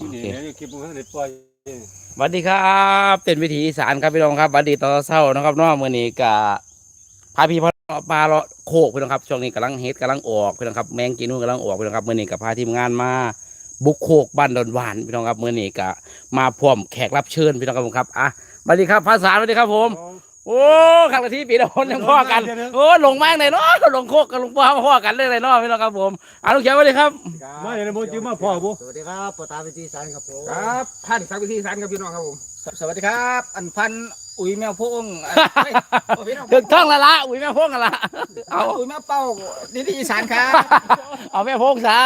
โอนี่เคเดี๋ยวคลิปมันได้ปล่อยสวัสดีครับ เป็นวิถีอีสานครับพี่น้องครับสวัสดีตอนเช้านะครับเน้องมื่อนี้กะพาพี่พ่อปลาเลาะโคกพี่น้องครับช่วงนี้กำลังเฮ็ดกำลังออกพี่น้องครับแมงกินนู่นกำลังออกพี่น้องครับมื่อนี้กับพาทีมงานมาบุกโคกบ้านดอนหวานพี่น้องครับมื่อนี้กะมาพร้อมแขกรับเชิญพี่น้องครับผมครับอะสวัสดีครับภาษาสวัสดีครับผม โอ้ขังกะที่ปีละคนยังพ่อกัน โอ้หลงมากเลยเนาะหลงโคกกับหลงพ่อมาพ่อกันเลยเลยเนาะพี่น้องครับผมอะลูกเขียวสวัสดีครับมาอย่างนี้บ่จื้อมาพ่อบ่สวัสดีครับปตาวิธีสารครับผมครับท่านสักวิธีสารครับพี่น้องครับผมสสวัสดีครับ อันพันอุ๋ยแมวพงอันเฮ้ยโอ้พี่น้องถึงท่องละละอุ้ยแม่พงกันละเอาอุ๋ยแมวเป้าดีดีอีสานครับเอาแม่พงซะ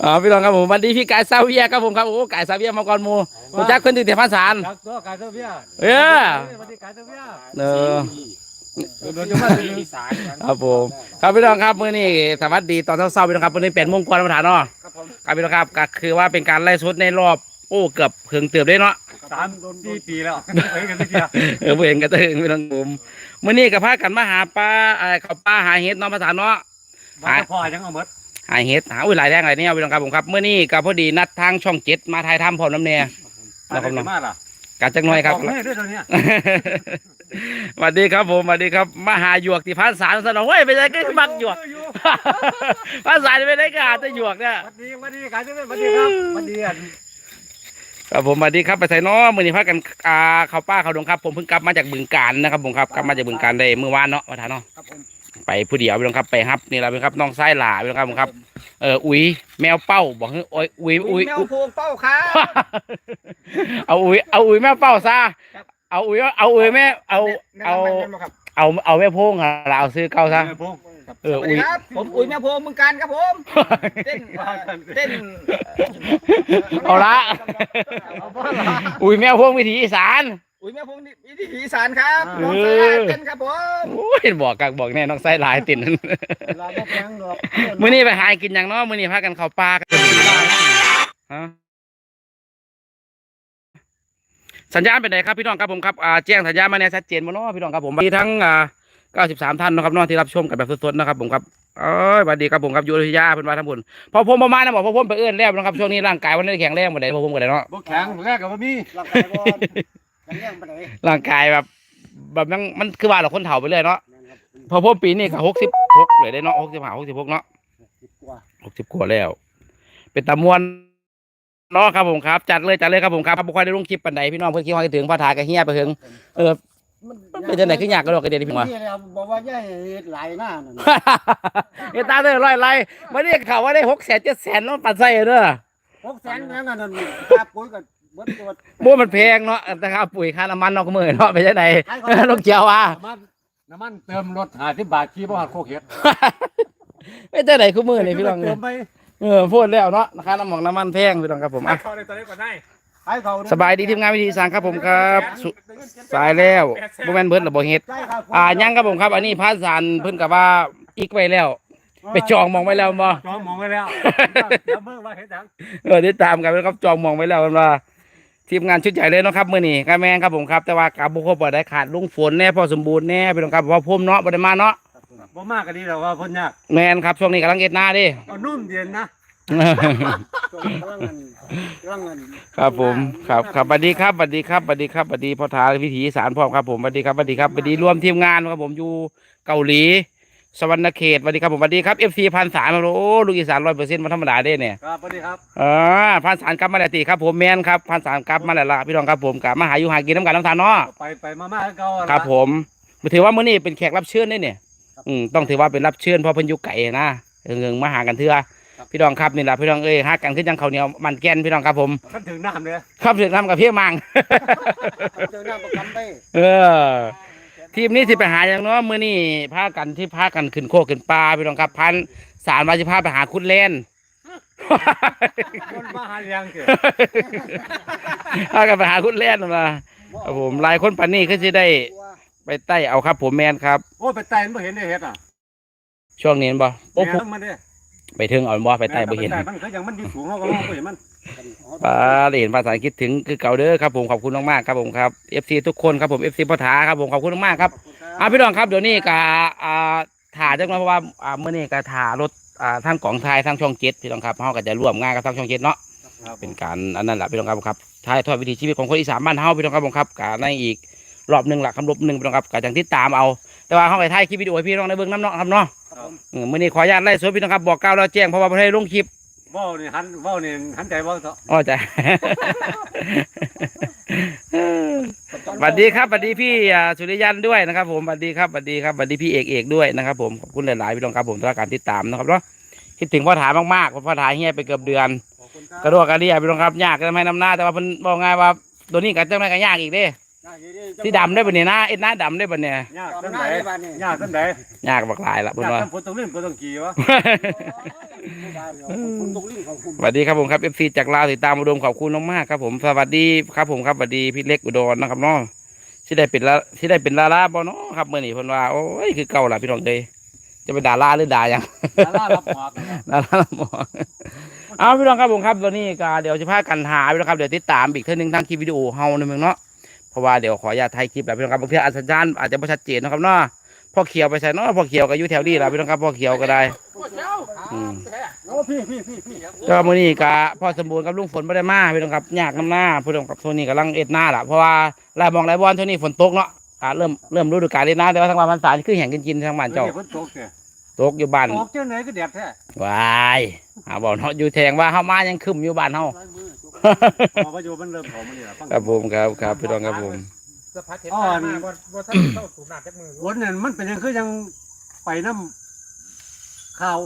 เอาพี่น้องครับผมวันนี้พี่กายซาเวียครับผมครับโอ้กายซาเวียมาก่อนหมูผมจักคนติดแต่ภาษาจักตัวกายเตอร์เวียเออสวัสดีกายเตอร์เวียเออเดี๋ยวจะมาถึงอีสานครับผมครับพี่น้องครับมื้อนี้สวัสดีตอนเช้าๆพี่น้องครับมื้อนี้เป็นมงคลประธานเนาะครับผมครับพี่น้องครับก็คือว่าเป็นการไล่สดในรอบโอ้เกือบเพิ่งเติบได้เนาะสามสี่ปีแล้วเฮ้ยกันตะเกียบเออบ่เห็นกันตึงพี่น้องผมมื้อนี้ก็พากันมาหาปลาเอ่อเขาปลาหาเห็ดเนาะภาษาเนาะมาพ่อยังเอาหมด หาเห็ดหาอุ้ยหลายแรงหลายแนวพี่น้องครับผมครับมื้อนี้ก็พอดีนัดทางช่องเจ็ดมาถ่ายทำพร้อมน้ำแน่มาได้มาล่ะกัดจักหน่อยครับบอกให้ด้วยตัวเนี้ยสวัสดีครับผมสวัสดีครับมาหาหยวกที่พันสารสนองเฮ้ยไปไหนก็มักหยวกพันสารไปไหนก็หาแต่หยวกเนี่ยสวัสดีสวัสดีกายเตอร์เวียสวัสดีครับสวัสดีอะครับผมสวัสดีครับไปใส่น้อมื้อนี้พากันอ่าเข้าป้าเข้าดงครับ ผมเพิ่งกลับมาจากบึงการนะครับผมครับกลับมาจากบึงการได้เมื่อวานเนาะประธานเนาะครับผม ไปผู้เดียวพี่น้องครับไปครับนี่แหละพี่น้องครับน้องไส้หลาพี่น้องครับผมครับ เอออุ๋ยแมวเป้าบอกให้โอ้ยอุ๋ยอุ๋อุ๋ยยแมวพงเป้าครับเอาอุ๋ยเอาอุ๋ยแม่เป้าซะครับเอาอุ๋ยเอาอุ๋ยแม่เอาเอาแนะนำแนะนำครับเอาเอาแม่พงอะเราเอาซื้อเก่าซะเออพงเออสวัสอุ๋ดียครับผมอุ๋ยแมวพงเมืองการครับผมเต้นเอ่อเต้นเอาละเอาบ่ล่ะอุ๋ยแมวพงวิถีอีสาน อุ๋ยแมวพงวิธีอีสานครับเออน้องสลาเต้นครับผมโอ้ยบอกกักบอกแน่น้องไส้หลายติ่นเราไม่แพงหรอกมื้อนี้ไปหากินอย่างเนาะมื้อนี้พากันเข้าป่ากันฮะสัญญาณเป็นไงครับพี่น้องครับผมครับอ่าแจ้งสัญญาณมาแน่ชัดเจนมาเนาะพี่น้องครับผมมีทั้งอ่า93ท่านเนาะครับเนาะที่รับชมกันแบบสดๆนะครับผมครับเอ้ยสวัสดีครับผมครับอยูอยุธยาเพิ่นมาทั้งบุญพอผมประมาณนะบอกพอผมไปเอื้อนแล้วนะครับช่วงนี้ร่างกายวันนี้แข็งแรงบ่ได้พอผมก็ได้เนาะบ่แข็งแรกกับบ่มีร่างกายบ อลกันเรื่องไปไหนร่างกายแบบ แบบมันมันคือว่าเราคนเฒ่าไปเลยเนาะแม่นครับพอผมปีนี้ก็66เลยได้เนาะ65 66เนาะสิบกว่าหกสิบขวบแล้ว เป็นตะมวนเนาะครับผมครับ จัดเลยจัดเลยครับผมครับบุคคลได้ลงคลิปปันใดพี่น้องเพื่อนคิดว่าถึงพระทากระเฮียไปถึงเออมันเป็นจังไหนขึ้นยากก็ดอกกระเดียดพี่หมอ นี่เราบอกว่าย่าเฮ็ดหลายหน้านั่นเอตาเด้อร้อยไรมาเรียกข่าวว่าได้หกแสนเจ็ดแสนแล้วปัดใส่เด้อ หกแสนนั่นนั่นค่าปุ๋ยกับ เบิดตัวบัวมันแพงเนาะแต่ค่าปุ๋ยค่าน้ำมันเนาะก็มือเนาะเป็นจังไหนลูกเจียวว่าน้ำมันน้ำมันเติมรถ50บาทขี่บ่ฮอดโคกเฮ็ดเป็นจังไหนคือมือนี่พี่น้องเติมไปเออพูดแล้วเนาะค่าน้ำมันน้ำมันแพงพี่น้องครับผมอะเข้าได้ตอนนี้ก่อนได้ให้เขาสบายดีทีมงานวิธีสร้างครับผมครับสุสายแล้วบ่แม่นเบิดหรอบ่เฮ็ดใช่ครับอ่ายังครับผมครับ อันนี้พระสารเพิ่นกับว่าอีกไว้แล้ว ไปจองมองไว้แล้วบ่จองมองไว้แล้วจำเบิ่งว่าเฮ็ดหยังเออติดตามกันนะครับจองมองไว้แล้วมันว่า ทีมงานชุดใหญ่เลยเนาะครับมื้อนี้ก็แม่นครับผมครับแต่ว่ากับบุคคลบ่ได้ขาดลุงฝนแน่พอสมบูรณ์แน่พี่น้องครับเพราะผมเนาะบ่ได้มาเนาะบ่มากก็ดีแล้วว่าเพิ่นยากแม่นครับช่วงนี้กำลังเอ็ดหน้าเดิ เอานุ่มเย็นนะช่วงกำลังเงินกำลังเงินครับผมครับครับสวัสดีครับสวัสดีครับสวัสดีครับสวัสดีพ่อทาวิถีอีสารพร้อมครับผมสวัสดีครับสวัสดีครับสวัสดีรวมทีมงานครับผมอยู่เกาหลี สวรรณเขตสวัสดีครับผมสวัสดีครับ FC พันสามโอ้ลูกอีสานร้อยเปอร์เซ็นต์มาธรรมดาเด้เนี่ยครับสวัสดีครับอ่าพันสารกลับมาแล้วติครับผมแมนครับพันสารกลับมาแล้วล่ะพี่น้องครับผมกลับมาหาอยู่หากินน้ำกันน้ำทานเนาะไปไปมามาคือเก่าอะครับผมถือว่ามื้อนี้เป็นแขกรับเชิญได้เนี่ยอืมต้องถือว่าเป็นรับเชิญเพราะเพิ่นอยู่ไก่นะเอิงๆมาหากันเถื่อพี่น้องครับนี่แหละพี่น้องเอ้ยหากันขึ้นจังข้าวเหนียวมันแก่นพี่น้องครับผมคันถึงน้ำเลยครับถึงทำกับเพี้ยมังเจอหน้าประกันได้เออ ทีมนี้สิไปหาอย่างเนาะมื้อนี้พากันที่พากันขึ้นโคกขึ้นปลาพี่น้องครับพันสารมาสิพาไปหาคุดเล่นคนมาหาเลี้ยงเถอะพากันไปหาคุดเล่นมาครับผมหลายคนปันนี้ก็จะได้ ไปไต่เอาครับ ผมแมนครับโอ้ไปไต่มันบ่เห็นได้เฮ็ดอะช่วงนี้เห็นบ่โอ้ผมแม่นมันเด้ไปถึงเอาบ่ไปไต่บ่เห็นแม่มันก็ยังมันอยู่สูงเฮาก็มองบ่เห็นมัน ปลาได้เห็นภาษาคิดถึงคือเก่าเด้อครับผมขอบคุณมากๆครับผมครับ FC ทุกคนครับผม FC พ่อถาครับผมขอบคุณมากๆครับอ่าพี่น้องครับเดี๋ยวนี้ก็อ่าถ่าจังเลยเพราะว่าอ่าเมื่อนี้ก็ถ่ารถอ่าทางกองไทยทางช่องเจ็ดพี่น้องครับเขาก็จะร่วมงานกับทางช่องเจ็ดเนาะครับเป็นการอันนั้นแหละพี่น้องครับครับถ่ายทอดวิถีชีวิตของคนอีสานบ้านเฮาพี่น้องครับผมครับกาในอีกรอบหนึ่งหลักคำรบหนึ่งพี่น้องครับกาจังที่ตามเอา แต่ว่าเขาไปถ่ายคลิปวิดีโอให้พี่น้องในเบื้องน้ำเนาะครับเนาะครับเออมื่อนี้ขออนุญาตไล่สดพี่น้องครับบอกกล่าวเราแจ้งเพราะว่าประเทศลงคลิปเว้านี่หันเว้านี่หันใจเว้าเถอะอ๋อจ้ะ สวัสดีครับสวัสดีพี่อ่าสุริยันด้วยนะครับ ผมสวัสดีครับสวัสดีครับสวัสดีพี่เอกเอกด้วยนะครับ ผมขอบคุณหลายๆพี่น้องครับผมสำหรับการติดตามนะครับเนาะคิดถึงพ่อถามากๆเพราะพ่อถาเฮียไปเกือบเดือน ขอบคุณครับกระโดดกระเดียพี่น้องครับยากจะไม่นำหน้าแต่ว่าเพิ่นบอกไงายว่าตัวนี้กับเจ้าแม่ก็ยากอีกเด้ที่ดำได้ปะเนี่ยนะเอ็ดหน้าดำได้ปะเนี่ยยากจอมจังหน้าไดได้บ้านนี่ยากจังไดยากบักหลายละเพิ่นยากว่าจังฝนตกลื่นฝนตกกี่วะ คุณตกลิ่งของคุณสวัสดีครับผมครับเอฟซีจากลาวติดตามอุดมขอบคุณมากๆครับผมสวัสดีครับผมครับสวัสดีพี่เล็กอุดรนะครับเนาะที่ได้เป็นละที่ได้เป็นลาลาบ่เนาะครับเมื่อนี้เพิ่นว่าโอ้ยคือเก่าล่ะพี่น้องเลยจะเป็นดาราหรือด่ายังดารารับหมอกนะดาราหมอเอาพี่น้องครับผมครับตอนนี้ก็เดี๋ยวจะพากันหาพี่น้องครับเดี๋ยวติดตามอีกเท่านึงทางคลิปวิดีโอเฮาในเมืองเนาะเพราะว่าเดี๋ยวขออนุญาตถ่ายคลิปแบบพี่น้องครับบางทีอาจสัญญาณอาจจะไม่ชัดเจนนะครับเนาะพ่อเขียวไปใส่เนาะพ่อเขียวก็อยู่แถวนี้แหละพี่น้องครับพ่อเขียวก็ได้อืมโอ้ พี่พี่พี่พี่ก็มื้อนี้ก็พ่อสมบูรณ์กับลุงฝนบ่ได้มาพี่น้องครับยากน้ำหน้าพี่น้องครับโซนี้กำลังเอ็ดหน้าล่ะเพราะว่าหลายหมองหลายบอลโซนี้ฝนตกเนาะอ่าเริ่มเริ่มฤดูกาลเอ็ดหน้าแต่ว่าทางบ้านพันษานี่คือแห่งกินกินทางบ้านเจ้าฝนตกเนี่ยตกอยู่บ้านตกเจ้าไหนก็แดดแท้วายหาบอกเนาะอยู่แทงว่าเฮามายังคึมอยู่บ้านเฮาพอประโยชน์มันเริ่มของมันนี่ล่ะฟังครับผมครับครับพี่น้องครับผมสะพัดเห็นตามากว่าว่าท่านเข้าสูบน้ำจากมือฝนเนี่ยมันเป็นยังคือยังไปน้ำข้าว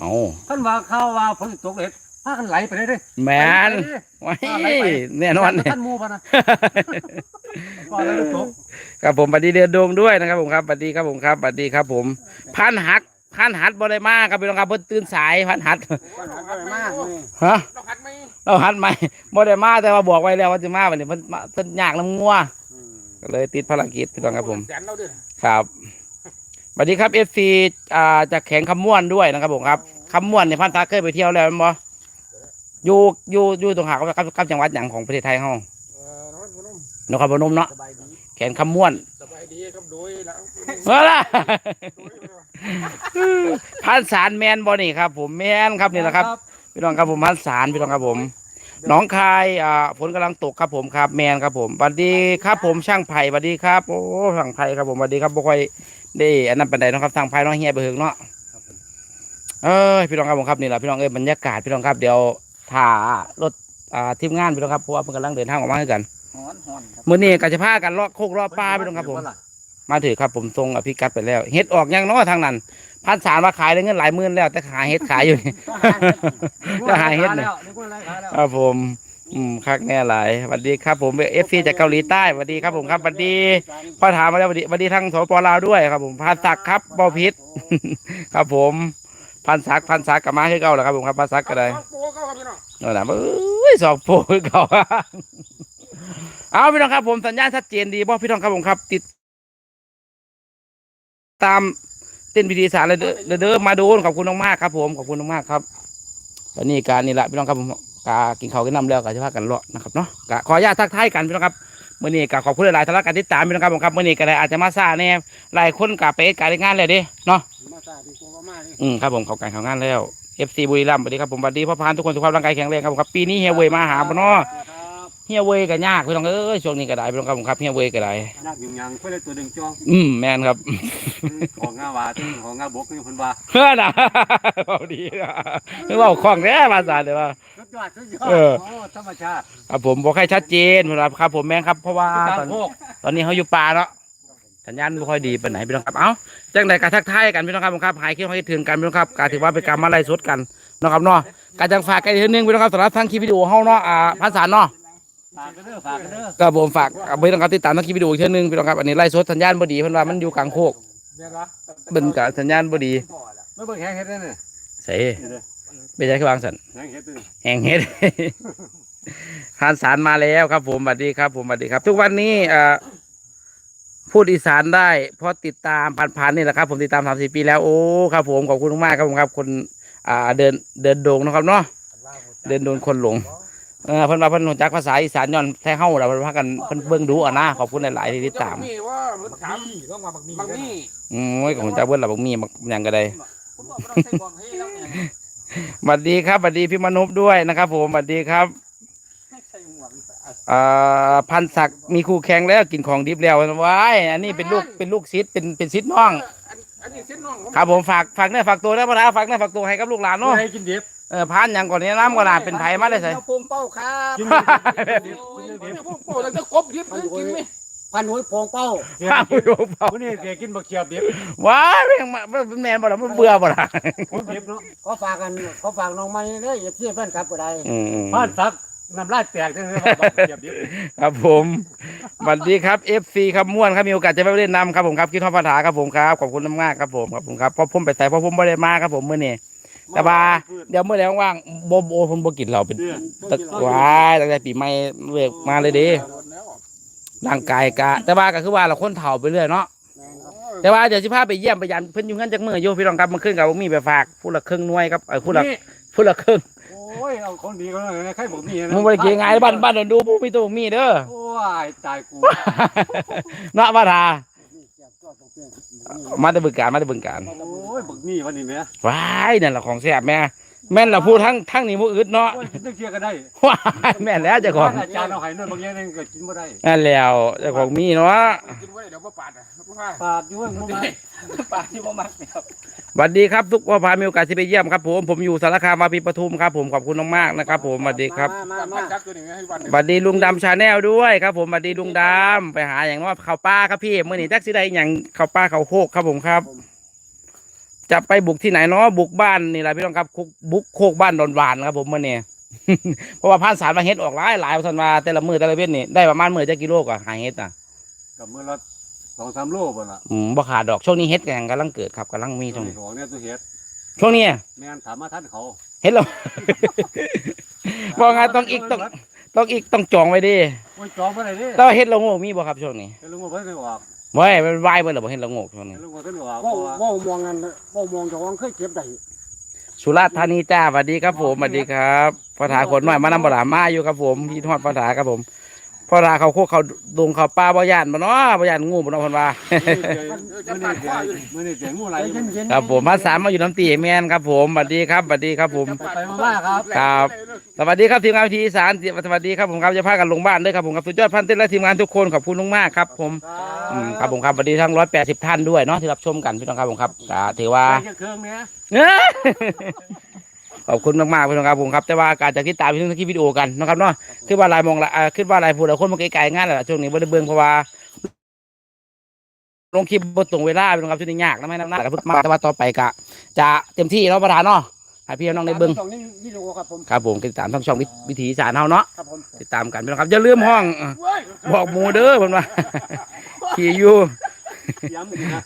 เอาท่านว่าข้าวว่าฝนตกเห็ดพากันไหลไปเลยเด้แมนว้ายแน่นอนเนี่ยท่านหมูพะนะก่อนแล้วตกครับผมบัดดีเดือนดวงด้วยนะครับผมครับบัดดีครับผมครับบัดดีครับผมพันหักพันหัดบ่ได้มาครับพี่น้องครับเพิ่นตื่นสายพันหัดปัญหาอะไรมากเลยฮะเราหัดไหมเราหัดใหม่บ่ได้มาแต่ว่าบอกไว้แล้วว่าจะมาวันนี้เพิ่นมาเพิ่นยากน้ำงัวก็เลยติดภารกิจพี่น้องครับผมแสนเราด้วยครับ สวัสดีครับเอฟซีอ่าจากแข่งคำม่วนด้วยนะครับผมครับคำม่วนเนี่ยพันตาเคยไปเที่ยวแล้วแม่นบ่อยู่อยู่อยู่ตรงหาดกับกับจังหวัดหยังของประเทศไทยเฮาเออน้องพนมนครพนมเนาะสบายดีแข่งคำม่วนสบายดีครับโดยแล้วเฮ้ล่ะพันสารแมนบ่นี่ครับ ผมแมนครับนี่แหละครับพี่น้องครับผมพันสารพี่น้องครับผมหน้องคายอ่าฝนกำลังตกครับผมครับ แมนครับผมสวัสดีครับผมช่างไผ่สวัสดีครับ โอ้ช่างไผ่ครับผมสวัสดีครับบ่ค่อย ได้อันนั้นปันใดเนาะครับทางไผ่น้องเฮียไปเหิงเนาะเอ้ยพี่น้องครับผมครับนี่แหละพี่น้องเอ้ยบรรยากาศพี่น้องครับเดี๋ยวถ่ารถอ่าทีมงานพี่น้องครับเพราะว่าเพิ่นกำลังเดินทางออกมาให้กันหอนหอนครับมื้อนี้ก็จะพากันเลาะโคกเลาะปลาพี่น้องครับผมมาถือครับผมทรงอภิกัดไปแล้วเฮ็ดออกยังเนาะทางนั้นพันสารมาขายได้เงินหลายหมื่นแล้วแต่ขายเฮ็ดขายอยู่นี่ก็หาเฮ็ดน่ะนี่กูอะไรขายแล้วครับผม อืมคักแน่หลายสวัสดีครับผมเอฟซีจากเกาหลีใต้สวัสดีครับผมครับสวัสดีพ่อถามมาแล้วสวัสดีสวัสดีทางสปลาวด้วยครับ ผมพันศักดิ์ครับบอพิษครับผมพันศักดิ์พันศักดิ์กับมาคือเก่าแหละครับผมครับพันศักดิ์ก็ได้โปก็ครับพี่น้องนั่นแหละเอ้ยสองโปรคือเก่าเอาพี่น้องครับผมสัญญาณชัดเจนดีบ่พี่น้องครับผมครับ ติด ตามเต้นพิธีสารเลยเด้อเด้อมาดูขอบคุณมากๆครับ ผมขอบคุณมากๆครับวันนี้การนี่แหละพี่น้องครับผม กากินข้าวกินน้ำแล้วก็จะพากันเลาะนะครับเนาะกขออนุญาตทักทายกันพี่น้องครับมื่อนี้ก็ขอบคุณหลายๆท่านการติดตามพี่น้องครับผมครับมื่อนี้ก็ได้อาจจะมาซาแน่หลายคนกับไปเอ็ดการงานเลยเดิเนาะมาตาดีกว่ามาดิอืมครับผมเข้าการเข้างานแล้ว FC บุรีรัมย์สวัสดีครับผมสวัสดีพ่อพานทุกคนสุขภาพร่างกายแข็งแรงครับผมครับปีนี้เฮียเวยมาหาบ่เนาะครับเฮียเวยก็ยากพี่น้องเอ้ยช่วงนี้ก็ได้พี่น้องครับผมครับเฮียเวยก็ได้ยากยุ่งยังเพื่อได้ตัวดึงจองอืมแม่นครับของงาวาที่ของงาบกนี่เพิ่นว่าเฮ้อนะเอาดีนะคือว่าของแท้ภาษาเดี๋ยวว่าสุ ดยอดสุดยอดเออ โอ้ธรรมชาติครับผมบอกให้ชัดเจนครับครับผมแม่นครับเพราะว่าตาตอนโคกตอนนี้เขาอยู่ป่าเนาะสัญญาณไม่ค่อยดีปานไหนพี่น้องครับเอ้าจังใดการทักทายกันพี่น้องครับผมครับหายคิดให้ถึงกันพี่น้องครับการถือว่าเป็นการมาไล่สดกันเนาะครับเนาะการจังฝากกันอีกทีนึงพี่น้องครับสำหรับทางคลิปวิดีโอเฮาเนาะอ่าภาษาเนาะฝากกันเด้อฝากกันเด้อก็ผมฝากเอาพี่น้องครับติดตามทางคลิปวิดีโออีกทีนึงพี่น้องครับอันนี้ไล่สดสัญญาณบ่ดีเพิ่นว่ามันอยู่กลางโคกเดี๋ยวนะเป็นกับสัญญาณบ่ดีไม่เบิ่งแห้งเฮ็ดได้เนี่ยเส ไม่ใช่คือวางสันแห้งเฮ็ดด้วยแห่งเฮ็ดทานสารมาแล้วครับ ผมสวัสดีครับ ผมสวัสดีครับ ทุกวันนี้เอ่อพูดอีสานได้เพราะติดตามผ่านๆนี่แหละครับ ผมติดตามสามสี่ปีแล้วโอ้ครับ ผมขอบคุณมากๆครับผมครับ คนอ่าเดินเดินโด่งนะครับเนาะเดินโดนคนหลงเออเพิ่นว่าเพิ่นรู้จักภาษาอีสานย้อนแท้เฮาแล้วเพิ่นพากันเพิ่นเบิ่งดูอะนะขอบคุณหลายๆที่ติดตามนี่ว่ามันถามต้องมาบักมีบักมีอืมโอ้ยของจ้าเบิ้ลละบ่มีมักหยังก็ได้คุณบอกว่าเราใส่บอกให้แล้วเนี่ย สวัสดีครับสวัสดีพี่มนุษย์ด้วยนะครับ ผมสวัสดีครับไม่ใส่หมวกอ่าพันศักดิ์มีคู่แข่งแล้วกินของดิบแล้วว้ายอันนี้เป็นลูกเป็นลูกศิษย์เป็นเป็นศิษย์น้องอันอันนี้เส้นน่องผมครับผมฝากฝากเนื้อฝากตัวนะพ่อนะฝากเนื้อฝากตัวให้กับลูกหลานเนาะให้กินดิบเออพานอย่างก่อนนี้น้ำก่อนนะเป็นไผมาได้ใส่แมวโพงเป้าครับกินโอ้ยแมวโพงเป้าแล้วจะกบยิบกินไหม พันหัวโพงเป้าข้าวโยมเผาวันนี้เสียกินบักเขียบดิบว้ายแม่งมาแม่นบ่ล่ะมันเบื่อบ่ล่ะคนดิบเนาะขอฝากกันขอฝากน้องไม้เลยอย่าเสียแฟนครับก็ได้อืมอืมบ้านซักน้ำลายแตกจังเลยบักเขียบดิบครับผมสวัสดีครับ FC ครับม่วนครับมีโอกาสจะไปเล่นนำครับผมครับคิดทอดปัญหาครับผมครับขอบคุณมากๆครับผมขอบคุณครับเพราะผมไปใส่เพราะผมไม่ได้มาครับผมมื้อนี้แต่ว่าเดี๋ยวเมื่อไหร่ว่างๆโบโบผมบ่กินเหล้าเป็นเนี่ยตะว้ายตั้งแต่ปีใหม่เวกมาเลยเดิ ร่างกายกะ แต่ว่าก็คือว่าเราคนเฒ่าไปเรื่อยเนาะแต่ว่าเดี๋ยวสิพาไปเยี่ยมไปยันเพิ่นอยู่เงินจักมื้ออยู่พี่น้องครับมันขึ้นกับมีไปฝากผู้ละครึ่งหน่วยครับเออผู้ละนี่ผู้ละครึ่งโอ้ยเอาคนดีก็เลยใครบอกมีนะมึงบ่ได้เกี่ยงไงบ้านบ้านโดนดูผู้มีตัวมีเด้อโอ้ยตายกูเนาะว่าทามาแต่บึงการมาแต่บึงการโอ้ยบักนี่วันนี้แม่ว้ายนั่นล่ะของแซ่บแม่ แม่นล่ะพูดทั้งทั้งนี่บ่อึดเนาะโอ้ยกินตั้งเชียก็ได้ว้ายแม่นแล้วเจ้าของอาจารย์เอาไห้นั่นบางอย่างนึงก็กินบ่ได้นั่นแล้วเจ้าของมีเนาะกินไว้เดี๋ยวว่าปาดอะว่าปาดอยู่ว่ามึงมาปาดที่บ่มักเนี่ยครับสวัสดีครับทุกว่าพามีโอกาสที่ไปเยี่ยมครับผมผมอยู่สารคามวาปีปทุมครับ ผมขอบคุณมากๆนะครับ ผมสวัสดีครับมามามาจับตัวนี้ให้วันสวัสดีลุงดำชาแนลด้วยครับ ผมสวัสดีลุงดำไปหาอย่างน้อยข้าวป้าครับพี่เมื่อนี้จักสิได้อย่างข้าวป้าข้าวโคกครับผมครับ จะไปบุกที่ไหนเนาะบุกบ้านนี่แหละพี่น้องครับคุกบุกโคกบ้านดอนหวานครับผมเมื่อนี้เพราะว่าพันสารมาเฮ็ดออกหลายหลายพันว่าแต่ละมือแต่ละเว้นนี่ได้ประมาณมือจะกิโลกว่าหาเฮ็ดอะกับมือละสองสามโลบ่ล่ะอืมบ่ขาดดอกช่วงนี้เฮ็ดกำลังกำลังเกิดครับกำลังมีช่วงนี้ของเนี่ยตัวเฮ็ดช่วงนี้แม่นถามมาท่านเขาเฮ็ดแล้วบอกไงต้องอีกต้องต้องอีกต้องจองไว้ดิโอ้ยจองบ่ได้เด้แล้วเฮ็ดละโงกมีบ่ครับช่วงนี้เฮ็ดลุงบ่เพิ่นได้ออก เว้ยมันวายเบิ่แล้วบ่เฮ็ดละโงกช่วงเฮ็นี้ดลุงบ่เพิ่นได้ออกว่าวว่าวมองกันว่าวมองเจ้าของเคยเก็บได้สุราษฎร์ธานีจ้าสวัสดีครับผมสวัสดีครับพ่อถาคนน้อยมานำบ่ล่ะมาอยู่ครับผมพี่ทอดพ่อถาครับผม พ่อถาเขาโคกเขาดงเขาป่าบ่ย่านบ่เนาะบ่ย่านงูบ่เนาะเพิ่นว่า มื้อนี้เจอมื้อนี้เจองูไหลใจเย็นๆครับผมมาสามมาอยู่น้ำตีแมนครับผมสวัสดีครับสวัสดีครับผม ไปมาๆครับ ครับ สวัสดีครับทีมงานวิธีอีสานสวัสดีครับผมครับจะพากันลงบ้านด้วยครับผมครับสุดยอดพันเต้นและทีมงานทุกคนขอบคุณมากๆครับผมอืมครับผมครับสวัสดีทั้งร้อยแปดสิบท่านด้วยเนาะที่รับชมกันพี่น้องครับผมครับก็ถือว่า ไปเครื่องเนี้ย เอ้ย ขอบคุณมากๆพี่น้องครับผมครับแต่ว่าการจากที่ตามพี่น้องที่วิดีโอกันนะครับเนาะคือว่าลายมองละอ่าคือว่าลายพูดแล้วคนมาไกลๆงานแหละช่วงนี้บ่ได้เบิ่งเพราะว่าลงคลิปบ่ตรงเวลาพี่น้องครับช่วงนี้ยากนะไม่น้ำหนักก็เพิ่งมาแต่ว่าต่อไปกะ จะเต็มที่เนาะประธานเนาะให้พี่น้องได้เบิ่งตรงนี้วิดีโอครับผมครับผมติดตามทั้งช่องวิถีอีสานเฮาเนาะครับผมติดตามกันพี่น้องครับอย่าลืมห้องอะบอกหมูเด้อเพิ่นว่าขี่อยู่ย้ำอีกนะ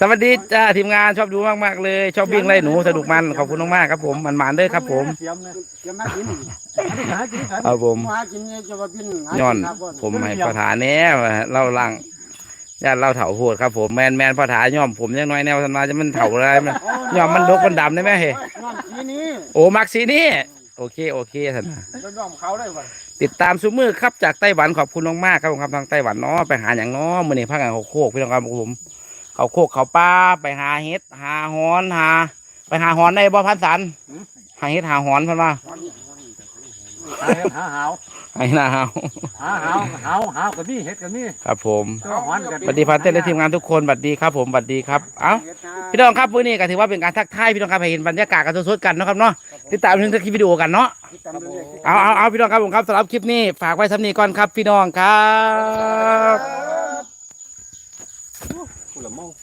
สวัสดีจ้าทีมงานชอบดูมากๆเลย ชอบวิ่งไล่หนูสนุกมันขอบคุณมากๆครับผมมันหมานๆเด้อครับ ผมเตรียมนะเตรียมมากินอันนี้หากินกันครับผมหากินเนี่ยจะว่ากินหาย้อนครับบ่ผมให้ประธานแน่เล่าลังญาติเล่าเถาโหดครับผมแมนแมนประธานย่อมผมยังน้อยแนวสันมาจะมันเถาอะไรมันย่อมมันดกมันดำได้ไหมเฮ้น้ำสีนี้โอ้มักสีนี่โอเคโอเคท่านจะยอมเขาได้ป่ะติดตามซูมือครับจากไต้หวันขอบคุณมากๆครับผมครับทางไต้หวันเนาะไปหาอย่างเนาะมื้อนี้พากันเขาโคกพี่น้องครับผม เขาโคกเขาป้าไปหาเห็ดหาหอนหา ไปหาหอนได้บ่พันสันหาเห็ดหาหอนเพิ่นว่าหาเห็ดหาหาวไอ้นาเฮาหาหาวหาวหาวกับนี่เห็ดกับนี่ครับผมก็หอนกันสวัสดีพันเต้นและทีมงานทุกคนสวัสดีครับ ผมสวัสดีครับเอ้าพี่น้องครับมื้อนี้ก็ถือว่าเป็นการทักทายพี่น้องครับให้เห็นบรรยากาศกันสดๆกันเนาะครับเนาะติดตามถึงคลิปวิดีโอกันเนาะติดตามเรื่อยๆเอาเอาเอาพี่น้องครับผมครับสำหรับคลิปนี้ฝากไว้สำนีก่อนครับ พี่น้องครับ mouth.